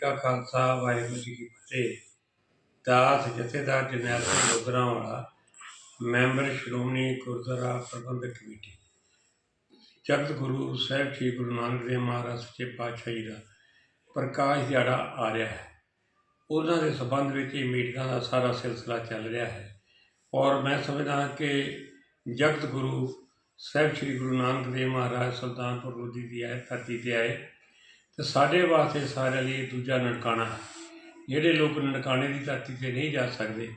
ਕਾ ਖਾਲਸਾ, ਵਾਹਿਗੁਰੂ ਜੀ ਕੀ ਫਤਿਹ। ਦਾਸ, ਜਥੇਦਾਰ ਜਰਨੈਲ ਸਿੰਘ ਲੋਧਰਾਂ ਵਾਲਾ, ਮੈਂਬਰ, ਸ਼੍ਰੋਮਣੀ ਗੁਰਦੁਆਰਾ ਪ੍ਰਬੰਧਕ ਕਮੇਟੀ। ਜਗਤ ਗੁਰੂ ਸਾਹਿਬ ਸ੍ਰੀ ਗੁਰੂ ਨਾਨਕ ਦੇਵ ਮਹਾਰਾਜ ਸੱਚੇ ਪਾਤਸ਼ਾਹ ਜੀ ਦਾ ਪ੍ਰਕਾਸ਼ ਦਿਹਾੜਾ ਆ ਰਿਹਾ ਹੈ। ਉਹਨਾਂ ਦੇ ਸੰਬੰਧ ਵਿੱਚ ਇਹ ਮੀਟਿੰਗਾਂ ਦਾ ਸਾਰਾ ਸਿਲਸਿਲਾ ਚੱਲ ਰਿਹਾ ਹੈ। ਔਰ ਮੈਂ ਸਮਝਦਾ ਹਾਂ ਕਿ ਜਗਤ ਗੁਰੂ ਸਾਹਿਬ ਸ੍ਰੀ ਗੁਰੂ ਨਾਨਕ ਦੇਵ ਮਹਾਰਾਜ ਸੁਲਤਾਨਪੁਰ ਲੋਧੀ ਦੀ ਹੈ ਧਰਤੀ ਤੇ ਆਏ ਤੇ ਸਾਡੇ ਵਾਸਤੇ ਸਾਰਿਆਂ ਲਈ ਦੂਜਾ ਨਨਕਾਣਾ ਜਿਹੜੇ ਲੋਕ ਨਨਕਾਣੇ ਦੀ ਧਰਤੀ ਤੇ ਨਹੀਂ ਜਾ ਸਕਦੇ,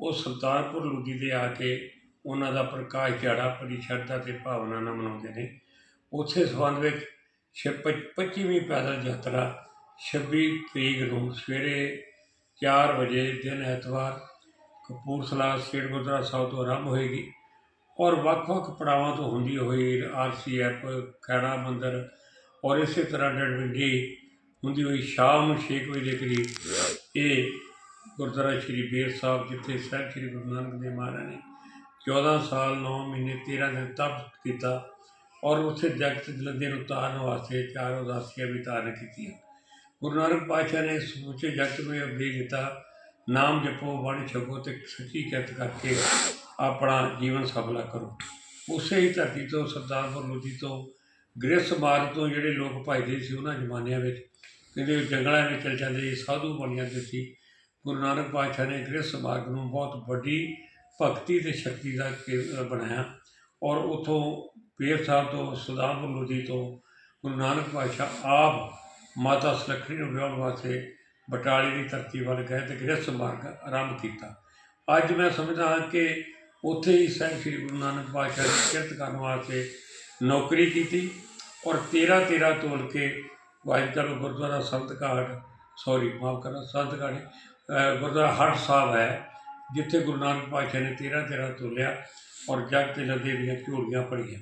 ਉਹ ਸੁਲਤਾਨਪੁਰ ਲੋਧੀ ਤੇ ਆ ਕੇ ਉਹਨਾਂ ਦਾ ਪ੍ਰਕਾਸ਼ ਦਿਹਾੜਾ ਬੜੀ ਸ਼ਰਧਾ ਤੇ ਭਾਵਨਾ ਨਾਲ ਮਨਾਉਂਦੇ ਨੇ। ਉਸੇ ਸੰਬੰਧ ਵਿੱਚ ਛੇ- 25ਵੀਂ ਪੈਦਲ ਯਾਤਰਾ 26 ਤਰੀਕ ਨੂੰ ਸਵੇਰੇ 4 ਵਜੇ, ਦਿਨ ਐਤਵਾਰ, ਕਪੂਰਥਲਾ ਸਟੇਟ ਗੁਰਦੁਆਰਾ ਸਾਹਿਬ ਤੋਂ ਆਰੰਭ ਹੋਏਗੀ ਔਰ ਵੱਖ-ਵੱਖ ਪੜਾਵਾਂ ਤੋਂ ਹੁੰਦੀ ਹੋਈ ਆਰਸੀਐਫ ਖੈੜਾ ਮੰਦਰ ਔਰ ਇਸੇ ਤਰ੍ਹਾਂ ਡੜਵਿੰਡੀ ਹੁੰਦੀ ਹੋਈ ਸ਼ਾਮ ਨੂੰ 6 ਵਜੇ ਦੇ ਕਰੀਬ ਇਹ ਗੁਰਦੁਆਰਾ ਸ਼੍ਰੀ ਬੇਰ ਸਾਹਿਬ, ਜਿੱਥੇ ਸਾਹਿਬ ਸ਼੍ਰੀ ਗੁਰੂ ਨਾਨਕ ਦੇਵ ਮਹਾਰਾਜ ਨੇ 14 ਸਾਲ 9 ਮਹੀਨੇ 13 ਦਿਨ ਤਪ ਕੀਤਾ ਔਰ ਉੱਥੇ ਜਗਤ ਜਲੰਦੇ ਨੂੰ ਤਾਰਨ ਵਾਸਤੇ ਚਾਰ ਉਦਾਸੀਆਂ ਵੀ ਤਾਰਨ ਕੀਤੀਆਂ। ਗੁਰੂ ਨਾਨਕ ਪਾਤਸ਼ਾਹ ਨੇ ਸਮੁੱਚੇ ਜਗਤ ਨੂੰ ਇਹ ਉਪਦੇਸ਼ ਦਿੱਤਾ, ਨਾਮ ਜਪੋ, ਵੰਡ ਛਕੋ ਤੇ ਸੱਚੀ ਕਿਰਤ ਕਰਕੇ ਆਪਣਾ ਜੀਵਨ ਸਫਲਾ ਕਰੋ। ਉਸੇ ਹੀ ਧਰਤੀ ਤੋਂ ਸਰਦਾਰਪੁਰ ਲੋਧੀ ਤੋਂ ਗ੍ਰਹਿ ਸਮਾਜ ਤੋਂ ਜਿਹੜੇ ਲੋਕ ਭਜਦੇ ਸੀ ਉਹਨਾਂ ਜ਼ਮਾਨਿਆਂ ਵਿੱਚ ਕਹਿੰਦੇ ਜੰਗਲਾਂ ਵਿੱਚ ਚਲ ਜਾਂਦੇ ਸੀ, ਸਾਧੂ ਬਣ ਜਾਂਦੇ ਸੀ। ਗੁਰੂ ਨਾਨਕ ਪਾਤਸ਼ਾਹ ਨੇ ਗ੍ਰਹਿ ਸਮਾਜ ਨੂੰ ਬਹੁਤ ਵੱਡੀ ਭਗਤੀ ਤੇ ਸ਼ਕਤੀ ਦਾ ਕੇਂਦਰ ਬਣਾਇਆ। ਔਰ ਉਥੋਂ ਪੀਰ ਸਾਹਿਬ ਤੋਂ ਸੁਦਾਮਪੁਰ ਲੋਧੀ ਤੋਂ ਗੁਰੂ ਨਾਨਕ ਪਾਤਸ਼ਾਹ ਆਪ ਮਾਤਾ ਸੁਲੱਖਣੀ ਨੂੰ ਵਿਆਹਣ ਵਾਸਤੇ ਬਟਾਲੀ ਦੀ ਧਰਤੀ ਵੱਲ ਗਏ ਤੇ ਗ੍ਰਹਿ ਸਮਾਰਗ ਆਰੰਭ ਕੀਤਾ। ਅੱਜ ਮੈਂ ਸਮਝਦਾ ਹਾਂ ਕਿ ਉੱਥੇ ਹੀ ਸਾਹਿਬ ਸ੍ਰੀ ਗੁਰੂ ਨਾਨਕ ਪਾਤਸ਼ਾਹ ਦੀ ਕਿਰਤ ਕਰਨ ਵਾਸਤੇ ਨੌਕਰੀ ਕੀਤੀ। ਔਰ 13 13 ਤੋਲ ਕੇ ਵਾਹਿਗੁਰੂ ਗੁਰਦੁਆਰਾ ਸੰਤ ਘਾਟ ਸੌਰੀ ਮਾਫ ਕਰਨਾ, ਸੰਤ ਘਾਟ ਗੁਰਦੁਆਰਾ ਹਟ ਸਾਹਿਬ ਹੈ, ਜਿੱਥੇ ਗੁਰੂ ਨਾਨਕ ਪਾਤਸ਼ਾਹ ਨੇ 13 13 ਤੋਲਿਆ ਔਰ ਜਗ ਤੇ ਲੱਦੇ ਦੀਆਂ ਝੋਲੀਆਂ ਪੜੀਆਂ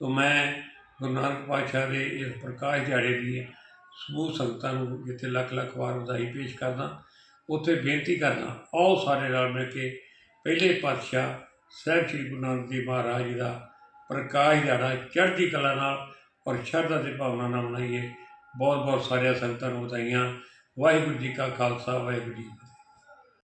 ਤੋਂ ਮੈਂ ਗੁਰੂ ਨਾਨਕ ਪਾਤਸ਼ਾਹ ਦੇ ਇਸ ਪ੍ਰਕਾਸ਼ ਦਿਹਾੜੇ ਦੀ ਸਮੂਹ ਸੰਗਤਾਂ ਨੂੰ ਜਿੱਥੇ ਲੱਖ ਲੱਖ ਵਾਰ ਵਧਾਈ ਪੇਸ਼ ਕਰਦਾ, ਉੱਥੇ ਬੇਨਤੀ ਕਰਦਾ, ਆਓ ਸਾਰੇ ਰਲ ਮਿਲ ਕੇ ਪਹਿਲੇ ਪਾਤਸ਼ਾਹ ਸਾਹਿਬ ਸ੍ਰੀ ਗੁਰੂ ਨਾਨਕ ਦੇਵ ਮਹਾਰਾਜ ਜੀ ਦਾ ਪ੍ਰਕਾਸ਼ ਦਿਹਾੜਾ ਚੜ੍ਹਦੀ ਕਲਾ ਨਾਲ ਔਰ ਸ਼ਰਧਾ ਤੇ ਭਾਵਨਾ ਨਾਲ ਮਨਾਈਏ। ਬਹੁਤ ਬਹੁਤ ਸਾਰੀਆਂ ਸੰਗਤਾਂ ਨੂੰ ਵਧਾਈਆਂ। ਵਾਹਿਗੁਰੂ ਜੀ ਕਾ ਖਾਲਸਾ, ਵਾਹਿਗੁਰੂ ਜੀ ਕੀ ਫਤਿਹ।